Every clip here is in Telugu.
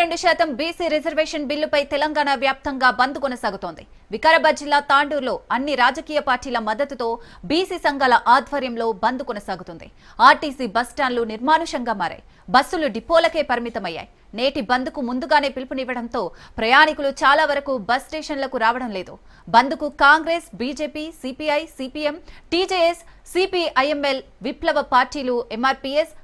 రెండు శాతం బీసీ రిజర్వేషన్ బిల్లుపై తెలంగాణ వ్యాప్తంగా బంద్ కొనసాగుతోంది. వికారాబాద్ జిల్లా తాండూరులో అన్ని రాజకీయ పార్టీల మద్దతుతో బీసీ సంఘాల ఆధ్వర్యంలో బంద్ కొనసాగుతుంది. ఆర్టీసీ బస్టాండ్లు నిర్మానుషంగా మారాయి. బస్సులు డిపోలకే పరిమితమయ్యాయి. నేటి బంద్కు ముందుగానే పిలుపునివ్వడంతో ప్రయాణికులు చాలా వరకు బస్ స్టేషన్లకు రావడం లేదు. బంద్కు Congress BJP CPI CPM TJS CPIML విప్లవ పార్టీలు ఎంఆర్పీఎస్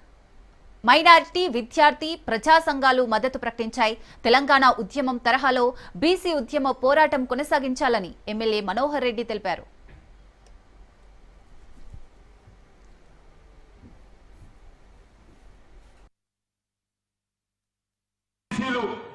మైనారిటీ విద్యార్థి ప్రజా సంఘాలు మద్దతు ప్రకటించాయి. తెలంగాణ ఉద్యమం తరహాలో బీసీ ఉద్యమ పోరాటం కొనసాగించాలని ఎమ్మెల్యే మనోహర్ రెడ్డి తెలిపారు.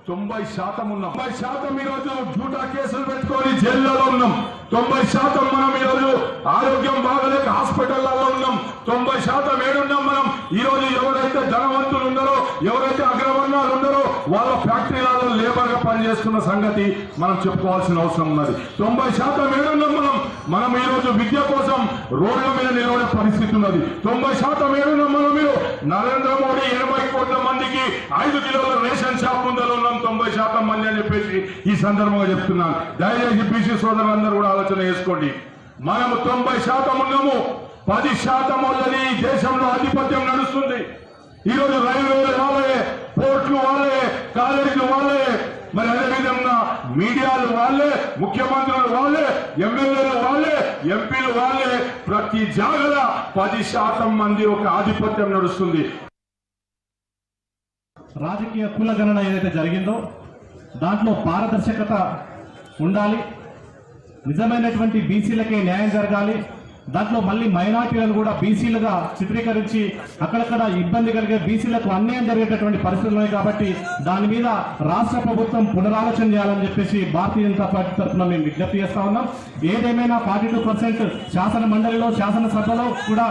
తొంభై శాతం ఉన్నాం. తొంభై శాతం ఈ రోజు జూటా కేసులు పెట్టుకొని జైళ్ళలో ఉన్నాం. తొంభై శాతం మనం ఈరోజు ఆరోగ్యం బాగలేక హాస్పిటల్లో ఉన్నాం. తొంభై శాతం ఏడున్నాం మనం. ఈ రోజు ఎవరైతే ధనవంతులు ఉన్నారో ఎవరైతే అగ్రవర్ణాలు ఉన్నారో వాళ్ళ ఫ్యాక్టరీలలో లేబర్గా పనిచేస్తున్న సంగతి మనం చెప్పుకోవాల్సిన అవసరం ఉన్నది. తొంభై శాతం ఏడున్నాం మనం. మనం ఈ రోజు విద్య కోసం రోడ్ల మీద నిలబడే పరిస్థితి ఉన్నది. తొంభై శాతం ఏడున్నాం మనం మీరు. నరేంద్ర మోడీ ఎనభై కోట్ల మందికి ఐదు కిలోల రేషన్ షాప్ ముందర ఉన్నాం తొంభై శాతం మంది అని చెప్పేసి ఈ సందర్భంగా చెప్తున్నాను. దయచేసి బీసీ సోదరులందరూ కూడా ఆలోచన చేసుకోండి. మనము తొంభై శాతం ఉన్నాము పది శాతం వల్లని ఈ దేశంలో ఆధిపత్యం నడుస్తుంది. ఈ రోజు రైల్వేలు వాళ్ళే పోర్ట్లు వాళ్ళే కాలేజీలు వాళ్ళే మరి అదేవిధంగా మీడియా ముఖ్యమంత్రులు వాళ్ళే ఎమ్మెల్యేలు వాళ్ళే ఎంపీలు వాళ్ళే ప్రతి జాగల పది శాతం మంది ఒక ఆధిపత్యం నడుస్తుంది. రాజకీయ కులగణన ఏదైతే జరిగిందో దాంట్లో పారదర్శకత ఉండాలి. నిజమైనటువంటి బీసీలకే న్యాయం జరగాలి. దాంట్లో మళ్ళీ మైనార్టీలను కూడా బీసీలుగా చిత్రీకరించి అక్కడక్కడ ఇబ్బంది కలిగే బీసీలకు అన్యాయం జరిగేటటువంటి పరిస్థితులు ఉన్నాయి కాబట్టి దాని మీద రాష్ట్ర ప్రభుత్వం పునరాలోచన చేయాలని చెప్పేసి భారతీయ జనతా పార్టీ తరఫున మేము విజ్ఞప్తి చేస్తా ఉన్నాం. ఏదేమైనా ఫార్టీ టూ పర్సెంట్ శాసన మండలిలో శాసనసభలో కూడా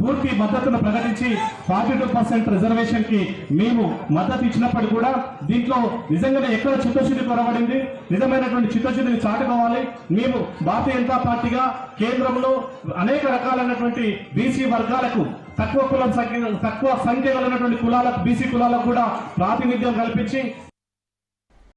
పూర్తి మద్దతును ప్రకటించి ఫార్టీ టూ పర్సెంట్ రిజర్వేషన్కి మేము మద్దతు ఇచ్చినప్పటికీ కూడా దీంట్లో నిజంగానే ఎక్కడ చిత్తశుద్ధి కొరబడింది నిజమైనటువంటి చిత్తశుద్ధిని చాటుకోవాలి. మేము భారతీయ జనతా పార్టీగా కేంద్రంలో అనేక రకాలైనటువంటి బీసీ వర్గాలకు తక్కువ కులం సంఖ్య తక్కువ సంఖ్య కలిగినటువంటి కులాలకు బీసీ కులాలకు కూడా ప్రాతినిధ్యం కల్పించి